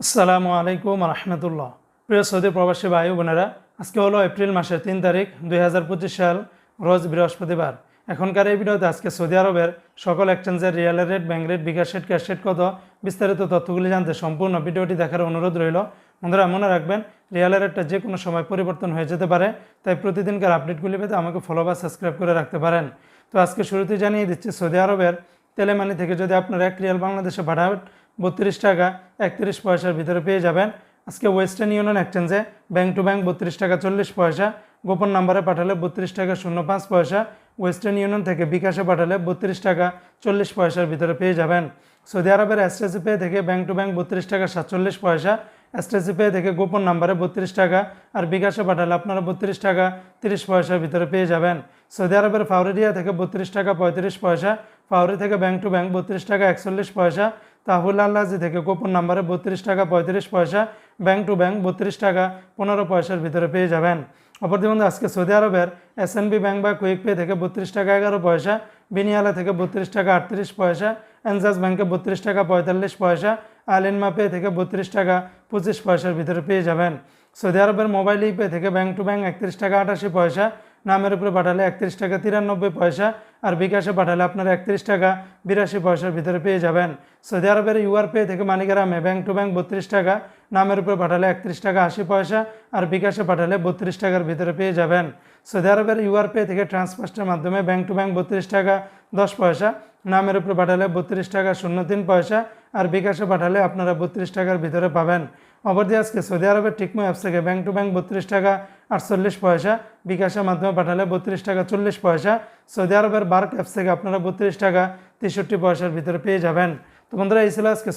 আসসালামু আলাইকুম রহমতুল্লাহ প্রিয় সৌদি প্রবাসী ভাই বোনেরা, আজকে হলো এপ্রিল মাসের তিন তারিখ দুই হাজার পঁচিশ সাল, রোজ বৃহস্পতিবার। এখনকার এই ভিডিওতে আজকে সৌদি আরবের সকল এক্সচেঞ্জের real rate bank rate, bKash rate, cash rate কত, বিস্তারিত তথ্যগুলি জানতে সম্পূর্ণ ভিডিওটি দেখার অনুরোধ রইল। বন্ধুরা, মনে রাখবেন, রিয়েল রেটটা যে কোনো সময় পরিবর্তন হয়ে যেতে পারে, তাই প্রতিদিনকার আপডেটগুলি পেতে আমাকে ফলো বা সাবস্ক্রাইব করে রাখতে পারেন। তো আজকে শুরুতে জানিয়ে দিচ্ছি, সৌদি আরবের তেলেমানি থেকে যদি আপনারা এক রিয়াল বাংলাদেশে পাঠান বত্রিশ টাকা, একত্রিশ পয়সার ভিতরে পেয়ে যাবেন। আজকে ওয়েস্টার্ন ইউনিয়ন এক্সচেঞ্জে ব্যাংক টু ব্যাংক বত্রিশ টাকা, চল্লিশ পয়সা। গোপন নাম্বারে পাঠালে বত্রিশ টাকা, শূন্য পাঁচ পয়সা। ওয়েস্টার্ন ইউনিয়ন থেকে বিকাশে পাঠালে বত্রিশ টাকা, চল্লিশ পয়সার ভিতরে পেয়ে যাবেন। সৌদি আরবের এসটিসি পে থেকে ব্যাংক টু ব্যাংক বত্রিশ টাকা, সাতচল্লিশ পয়সা। এসটিসি পে থেকে গোপন নাম্বারে বত্রিশ টাকা আর বিকাশে পাঠালে আপনারা বত্রিশ টাকা, তিরিশ পয়সার ভিতরে পেয়ে যাবেন। সৌদি আরবের ফাউরেরিয়া থেকে বত্রিশ টাকা, পঁয়ত্রিশ পয়সা। ফাউরি থেকে ব্যাংক টু ব্যাংক বত্রিশ টাকা, একচল্লিশ পয়সা। তাহুল আল্লাজি থেকে গোপন নাম্বারে বত্রিশ টাকা, পঁয়ত্রিশ পয়সা ব্যাংক টু ব্যাংক বত্রিশ টাকা, পনেরো পয়সার ভিতরে পেয়ে যাবেন। অপরদি বন্ধু, আজকে সৌদি আরবের এসএনবি ব্যাংক বা কুইক পে থেকে বত্রিশ টাকা, এগারো পয়সা বিনিয়ালা থেকে বত্রিশ টাকা, আটত্রিশ পয়সা এনজাস ব্যাংকে বত্রিশ টাকা, পঁয়তাল্লিশ পয়সা আলিনমা পে থেকে বত্রিশ টাকা, পঁচিশ পয়সার ভিতরে পেয়ে যাবেন। সৌদি আরবের মোবাইল ই পে থেকে ব্যাংক টু ব্যাংক একত্রিশ টাকা, আটাশি পয়সা, নামের উপরে পাঠালে একত্রিশ টাকা, তিরানব্বই পয়সা আর বিকাশে পাঠালে আপনারা একত্রিশ টাকা বিরাশি পয়সার ভিতরে পেয়ে যাবেন। সৌদি আরবের ইউআর পে থেকে মানিকেরামে ব্যাংক টু ব্যাঙ্ক বত্রিশ টাকা, নামের উপরে পাঠালে একত্রিশ টাকা আশি পয়সা আর বিকাশে পাঠালে বত্রিশ টাকার ভিতরে পেয়ে যাবেন। সৌদি আরবের ইউআর পে থেকে ট্রান্সফার্স্টের মাধ্যমে ব্যাংক টু ব্যাঙ্ক বত্রিশ টাকা দশ পয়সা, নামের উপরে পাঠালে বত্রিশ টাকা শূন্য তিন পয়সা আর বিকাশে পাঠালে আপনারা বত্রিশ টাকার ভিতরে পাবেন। অপরদি আজকে সৌদি আরবের টিকমো অ্যাপস থেকে ব্যাঙ্ক টু ব্যাঙ্ক বত্রিশ টাকা আটচল্লিশ পয়সা, বিকাশের মাধ্যমে পাঠালে বত্রিশ টাকা চল্লিশ পয়সা। সৌদি আরবের বার্ক অ্যাপস থেকে আপনারা বত্রিশ টাকা তেষট্টি পয়সার ভিতরে পেয়ে যাবেন। তো বন্ধুরা, এই ছিল আজকে